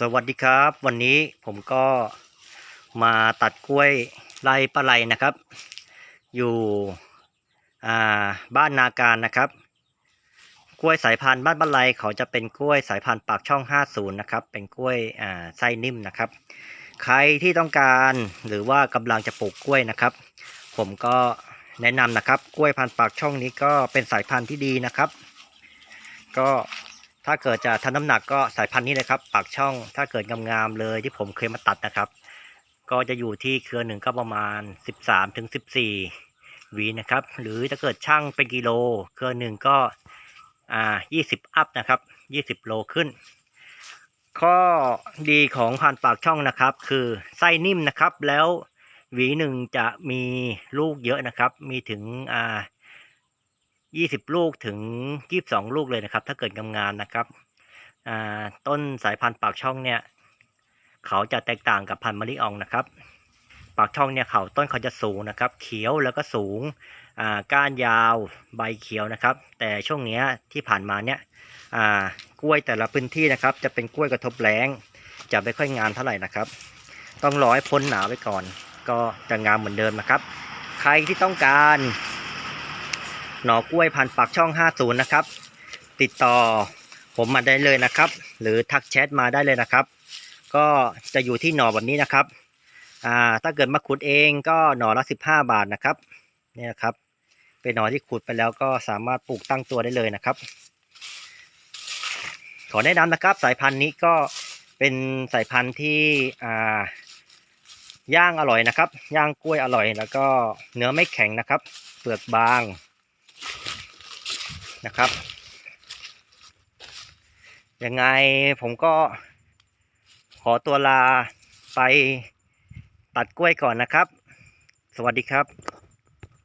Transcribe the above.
สวัสดีครับ วันนี้ผมก็มาตัดกล้วยไร่ปลาไหลนะครับ อยู่บ้านนาการนะครับ กล้วยสายพันธุ์บ้านปลาไหลเขาจะเป็นกล้วยสายพันธุ์ปากช่อง 50 นะครับ เป็นกล้วยไส้นิ่มนะครับ ใครที่ต้องการหรือว่ากำลังจะปลูกกล้วยนะครับ ผมก็แนะนำนะครับ กล้วยพันธุ์ปากช่องนี้ก็เป็นสายพันธุ์ที่ดีนะครับ ก็ ถ้าเกิดจะทำน้ำหนักก็สายพันธุ์นี้เลยครับ ปากช่องถ้าเกิดงามๆเลยที่ผมเคยมาตัดนะครับ ก็จะอยู่ที่เครือหนึ่งก็ประมาณ 13ถึง14หวีนะครับ หรือถ้าเกิดช่างเป็นกิโล เครือหนึ่งก็อ่า20 อัพนะครับ 20 โลขึ้น ข้อดีของพันธุ์ปากช่องนะครับ คือไส้นิ่มนะครับแล้วหวีหนึ่งจะมีลูกเยอะนะครับ มีถึงอ่า ยี่สิบลูกถึงยี่สิบสองลูกเลยนะครับ ถ้าเกิดกำงามๆนะครับต้นสายพันธุ์ปากช่องเนี่ยเขาจะแตกต่างกับพันธุ์มะลิอองนะครับ ปากช่องเนี่ยเขาต้นเขาจะสูงนะครับ เขียวแล้วก็สูงก้านยาวใบเขียวนะครับ แต่ช่วงเนี้ยที่ผ่านมาเนี่ยกล้วยแต่ละพื้นที่นะครับ จะเป็นกล้วยกระทบแรงจะไม่ค่อยงามเท่าไหร่นะครับ ต้องรอให้พ้นหนาวไว้ก่อน ก็จะงามเหมือนเดิมนะครับ ใครที่ต้องการ หน่อกล้วยพันปากช่อง 50 นะครับ ติดต่อผมมาได้เลยนะครับ หรือทักแชทมาได้เลยนะครับ ก็จะอยู่ที่หน่อแบบนี้นะครับอ่าถ้าเกิดมาขุดเองก็หน่อละ 15 บาทนะครับนี่ยครับ เป็นหน่อที่ขุดไปแล้วก็สามารถปลูกตั้งตัวได้เลยนะครับ ขอแนะนำนะครับ สายพันธุ์นี้ก็เป็นสายพันธุ์ที่อ่าย่างอร่อยนะครับ ย่างกล้วยอร่อย แล้วก็เนื้อไม่แข็งนะครับ เปลือกบาง นะครับ ยังไงผมก็ขอตัวลาไปตัดกล้วยก่อนนะครับ สวัสดีครับ